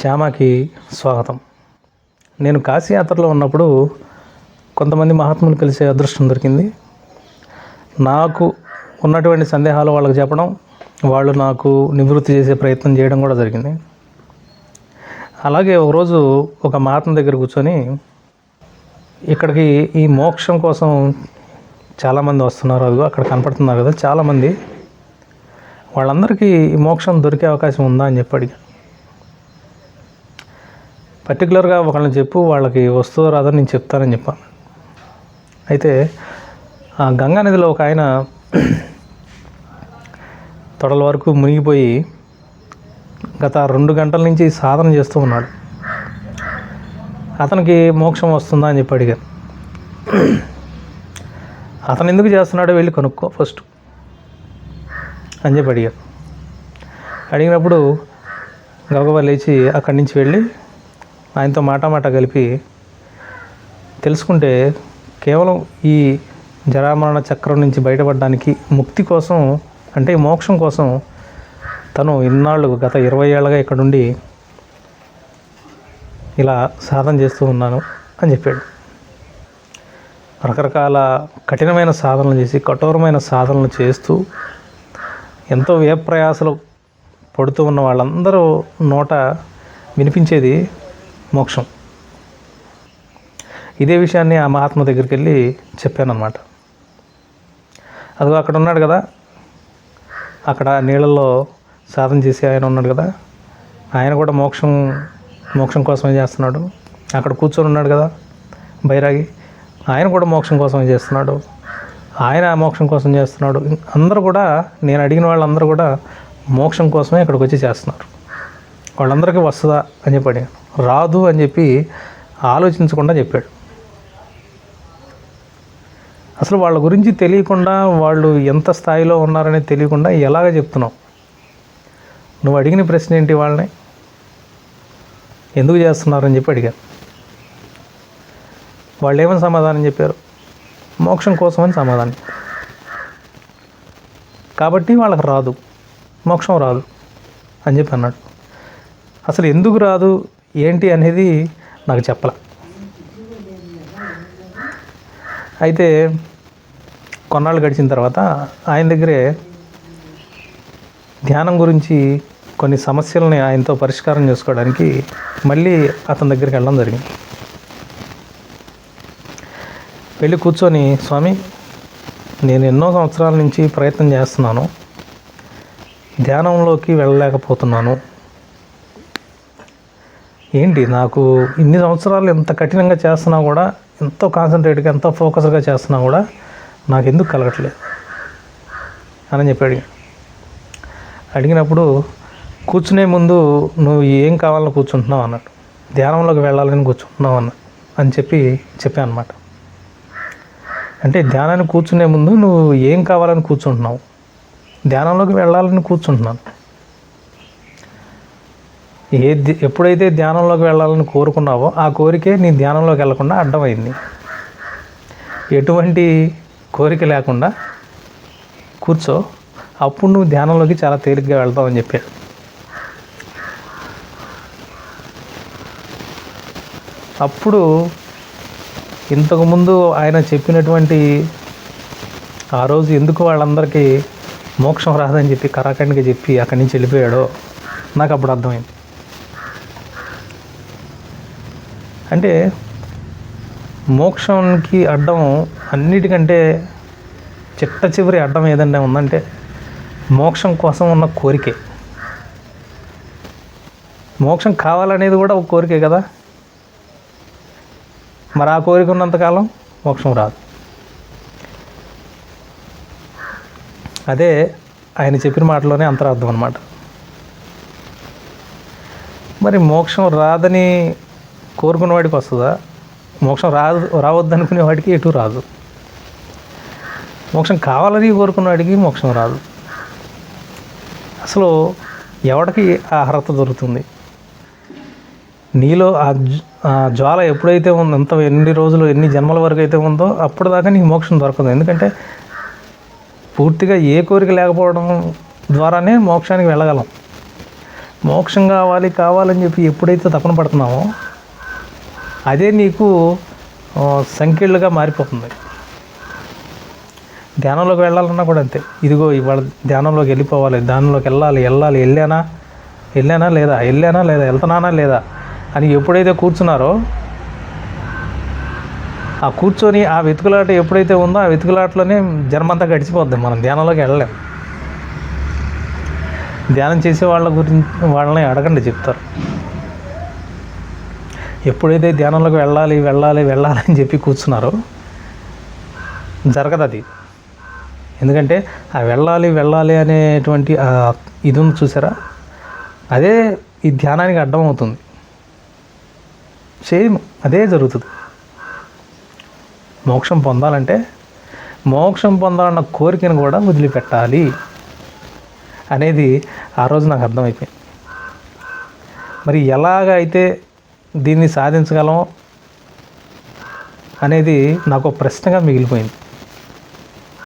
శ్యామకి స్వాగతం. నేను కాశీయాత్రలో ఉన్నప్పుడు కొంతమంది మహాత్ములు కలిసే అదృష్టం దొరికింది. నాకు ఉన్నటువంటి సందేహాలు వాళ్ళకి చెప్పడం వాళ్ళు నాకు నివృత్తి చేసే ప్రయత్నం చేయడం కూడా జరిగింది. అలాగే ఒకరోజు ఒక మహాత్మ దగ్గర కూర్చొని ఇక్కడికి ఈ మోక్షం కోసం చాలామంది వస్తున్నారు అదిగో అక్కడ కనపడుతున్నారు కదా చాలామంది వాళ్ళందరికీ ఈ మోక్షం దొరికే అవకాశం ఉందా? అని చెప్పి అడిగాను పర్టికులర్గా ఒకళ్ళని చెప్పు వాళ్ళకి వస్తుందో రాదని నేను చెప్తానని చెప్పాను అయితే ఆ గంగా నదిలో ఒక ఆయన తొడల వరకు మునిగిపోయి గత రెండు గంటల నుంచి సాధన చేస్తూ ఉన్నాడు. అతనికి మోక్షం వస్తుందా అని చెప్పి అడిగాను అతను ఎందుకు చేస్తున్నాడో వెళ్ళి కనుక్కో ఫస్ట్ అని చెప్పి అడిగాను అడిగినప్పుడు గబగబా లేచి అక్కడి నుంచి వెళ్ళి ఆయనతో మాట మాట కలిపి తెలుసుకుంటే కేవలం ఈ జరామరణ చక్రం నుంచి బయటపడడానికి ముక్తి కోసం అంటే మోక్షం కోసం తను ఇన్నాళ్ళు గత ఇరవై ఏళ్ళగా ఇక్కడుండి ఇలా సాధన చేస్తూ ఉన్నాను అని చెప్పాడు. రకరకాల కఠినమైన సాధనలు చేసి కఠోరమైన సాధనలు చేస్తూ ఎంతో వ్యయప్రయాసలు పడుతూ ఉన్న వాళ్ళందరూ నోట వినిపించేది మోక్షం. ఇదే విషయాన్ని ఆ మహాత్మ దగ్గరికి వెళ్ళి చెప్పాను అదిగో అక్కడ ఉన్నాడు కదా. అక్కడ నీళ్ళల్లో సాధన చేసి ఆయన ఉన్నాడు కదా. ఆయన కూడా మోక్షం మోక్షం కోసమే చేస్తున్నాడు. అక్కడ కూర్చొని ఉన్నాడు కదా బైరాగి. ఆయన కూడా మోక్షం కోసమే చేస్తున్నాడు. ఆయన ఆ మోక్షం కోసం చేస్తున్నాడు. అందరూ కూడా నేను అడిగిన వాళ్ళందరూ కూడా మోక్షం కోసమే ఇక్కడికి వచ్చి చేస్తున్నారు. వాళ్ళందరికీ వస్తుందా అని చెప్పి అడిగాను. రాదు అని చెప్పి ఆలోచించకుండా చెప్పాడు. అసలు వాళ్ళ గురించి తెలియకుండా వాళ్ళు ఎంత స్థాయిలో ఉన్నారనేది తెలియకుండా ఎలాగ చెప్తున్నావు? నువ్వు అడిగిన ప్రశ్న ఏంటి వాళ్ళని? ఎందుకు చేస్తున్నారని చెప్పి అడిగాను. వాళ్ళు ఏమని సమాధానం చెప్పారు? మోక్షం కోసమని సమాధానం కాబట్టి వాళ్ళకి రాదు. మోక్షం రాదు అని చెప్పి అన్నాడు. అసలు ఎందుకు రాదు? ఏంటి అనేది నాకు చెప్పాల. అయితే కొన్నాళ్ళు గడిచిన తర్వాత ఆయన దగ్గరే ధ్యానం గురించి కొన్ని సమస్యలని ఆయనతో పరిష్కారం చేసుకోవడానికి మళ్ళీ అతని దగ్గరికి వెళ్ళడం జరిగింది. వెళ్ళి కూర్చొని స్వామి నేను ఎన్నో సంవత్సరాల నుంచి ప్రయత్నం చేస్తున్నాను. ధ్యానంలోకి వెళ్ళలేకపోతున్నాను. ఏంటి? నాకు ఇన్ని సంవత్సరాలు ఎంత కఠినంగా చేస్తున్నా కూడా ఎంతో కాన్సన్ట్రేట్గా ఎంతో ఫోకస్గా చేస్తున్నా కూడా నాకు ఎందుకు కలగట్లేదు? అని చెప్పి అడిగాను అడిగినప్పుడు కూర్చునే ముందు నువ్వు ఏం కావాలని కూర్చుంటున్నావు అన్నట్టు. ధ్యానంలోకి వెళ్ళాలని కూర్చుంటున్నావు అన్న అని చెప్పి చెప్పాను అనమాట అంటే ధ్యానాన్ని కూర్చునే ముందు నువ్వు ఏం కావాలని కూర్చుంటున్నావు? ధ్యానంలోకి వెళ్ళాలని కూర్చుంటున్నాను. ఏ ఎప్పుడైతే ధ్యానంలోకి వెళ్ళాలని కోరుకున్నావో ఆ కోరికే నీ ధ్యానంలోకి వెళ్ళకుండా అడ్డమైంది. ఎటువంటి కోరిక లేకుండా కూర్చో. అప్పుడు నువ్వు ధ్యానంలోకి చాలా తేలిగ్గా వెళ్తావు అని చెప్పాడు. అప్పుడు ఇంతకుముందు ఆయన చెప్పినటువంటి ఆ రోజు ఎందుకు వాళ్ళందరికీ మోక్షం రాదని చెప్పి కరాఖండ్గా చెప్పి అక్కడి నుంచి వెళ్ళిపోయాడో నాకు అప్పుడు అర్థమైంది. అంటే మోక్షంకి అడ్డం అన్నిటికంటే చిట్ట చివరి అడ్డం ఏదంటే ఉందంటే మోక్షం కోసం ఉన్న కోరికే. మోక్షం కావాలనేది కూడా ఒక కోరికే కదా? మరి ఆ కోరిక ఉన్నంతకాలం మోక్షం రాదు. అదే ఆయన చెప్పిన మాటలోనే అంతరార్థం అనమాట మరి మోక్షం రాదని కోరుకున్న వాడికి వస్తుందా? మోక్షం రాదు రావద్దనుకునే వాడికి ఎటు రాదు. మోక్షం కావాలని కోరుకున్న వాడికి మోక్షం రాదు. అసలు ఎవడికి ఆ అర్హత దొరుకుతుంది? నీలో ఆ ఆ జ్వాల ఎప్పుడైతే ఉందో ఎంత ఎన్ని రోజులు ఎన్ని జన్మల వరకు అయితే ఉందో అప్పుడు దాకా నీకు మోక్షం దొరకదు. ఎందుకంటే పూర్తిగా ఏ కోరిక లేకపోవడం ద్వారానే మోక్షానికి వెళ్ళగలం. మోక్షం కావాలి కావాలని చెప్పి ఎప్పుడైతే తపన పడుతున్నామో అదే నీకు ఆ, సంకీళ్ళుగా మారిపోతుంది. ధ్యానంలోకి వెళ్ళాలన్నా కూడా అంతే. ఇదిగో ఇవాళ ధ్యానంలోకి వెళ్ళిపోవాలి ధ్యానంలోకి వెళ్ళాలి వెళ్ళాలి వెళ్ళానా వెళ్ళానా లేదా వెళ్ళానా లేదా వెళ్తున్నానా లేదా అని ఎప్పుడైతే కూర్చున్నారో ఆ కూర్చొని ఆ వెతుకులాట ఎప్పుడైతే ఉందో ఆ వెతుకులాటలోనే జన్మంతా గడిచిపోద్ది. మనం ధ్యానంలోకి వెళ్ళలేం. ధ్యానం చేసే వాళ్ళ గురించి వాళ్ళని అడగండి చెప్తారు. ఎప్పుడైతే ధ్యానంలోకి వెళ్ళాలి వెళ్ళాలి వెళ్ళాలి అని చెప్పి కూర్చున్నారో జరగదు అది. ఎందుకంటే ఆ వెళ్ళాలి వెళ్ళాలి అనేటువంటి ఇది ఉంది చూసారా? అదే ఈ ధ్యానానికి అడ్డం అవుతుంది. సేమ్ అదే జరుగుతుంది. మోక్షం పొందాలంటే మోక్షం పొందాలన్న కోరికను కూడా వదిలిపెట్టాలి అనేది ఆ రోజు నాకు అర్థమైపోయింది. మరి ఎలాగైతే అయితే దీన్ని సాధించగలం అనేది నాకు ప్రశ్నగా మిగిలిపోయింది.